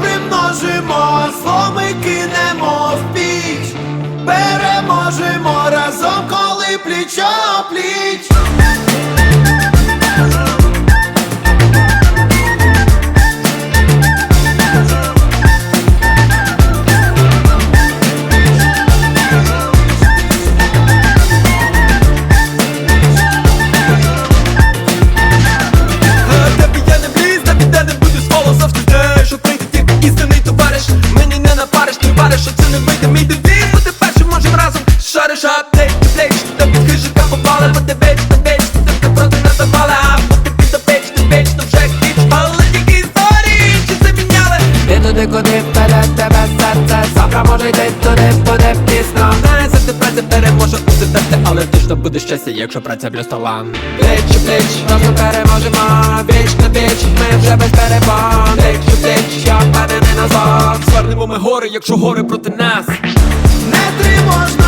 примножимо, зло ми кинемо в піч, переможемо разом, коли плічо пліч. Туди, куди вперед тебе серце? Завтра може йти туди, буде пізно. Знає, завжди праця переможе усе терти Але точно буде щастя, якщо праця плюс талант Плеч у плеч, просто переможемо. Віч на віч, ми вже без перепон бич у плеч, я впевнений назад Звернемо ми гори, якщо гори проти нас. Не тривожно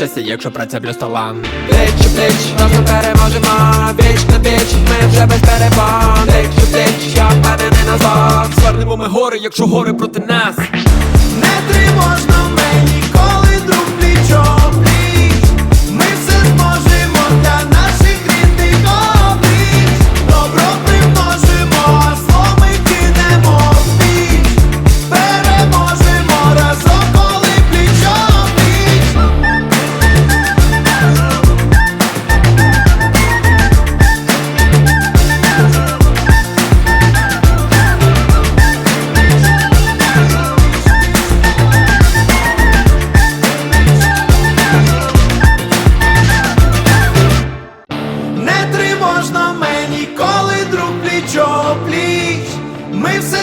щастя, якщо праця плюс талант Плеч бич, плеч, нас ми переможемо, віч на віч, ми вже без перепон. Плеч у плеч, я впевнений на зло Звернемо ми гори, якщо гори проти нас. Не тривожно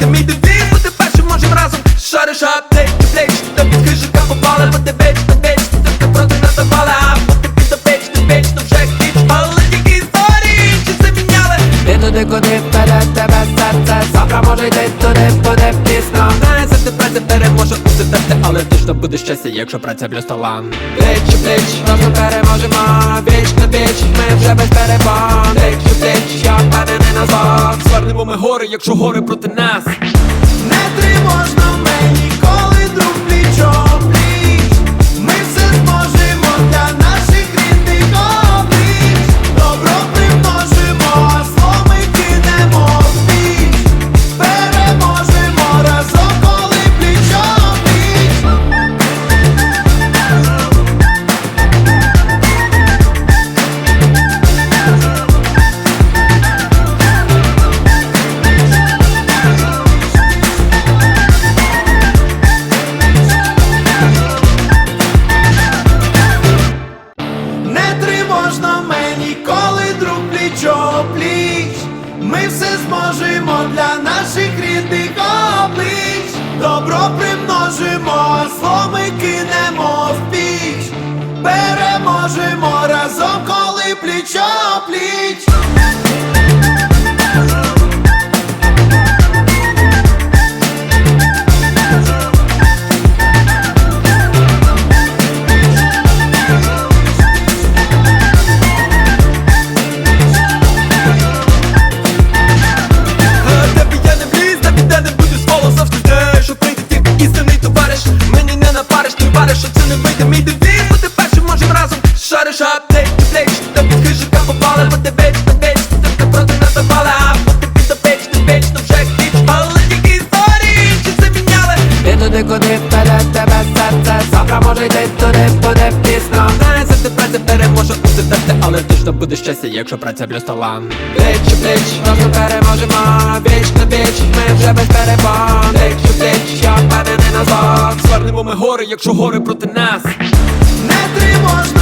ти мій дивін, бо ти першим можем разом. Шариш точно буде щастя, якщо праця плюс талант Плеч у плеч, разом переможемо, Біч, на біч, ми вже без перебан Плеч у плеч, я впевнений назад Звернемо ми гори, якщо гори проти нас. Не тривожно, ми ніколи друг плічом. переможемо, зло кинемо в піч, переможемо разом, коли пліч о пліч. буде щастя, якщо праця бля стола Плеч, плеч, разом переможемо, віч на віч, ми вже без перебан Плеч, плеч, я впевнений назад Звернемо ми гори, якщо гори проти нас. Не тривожно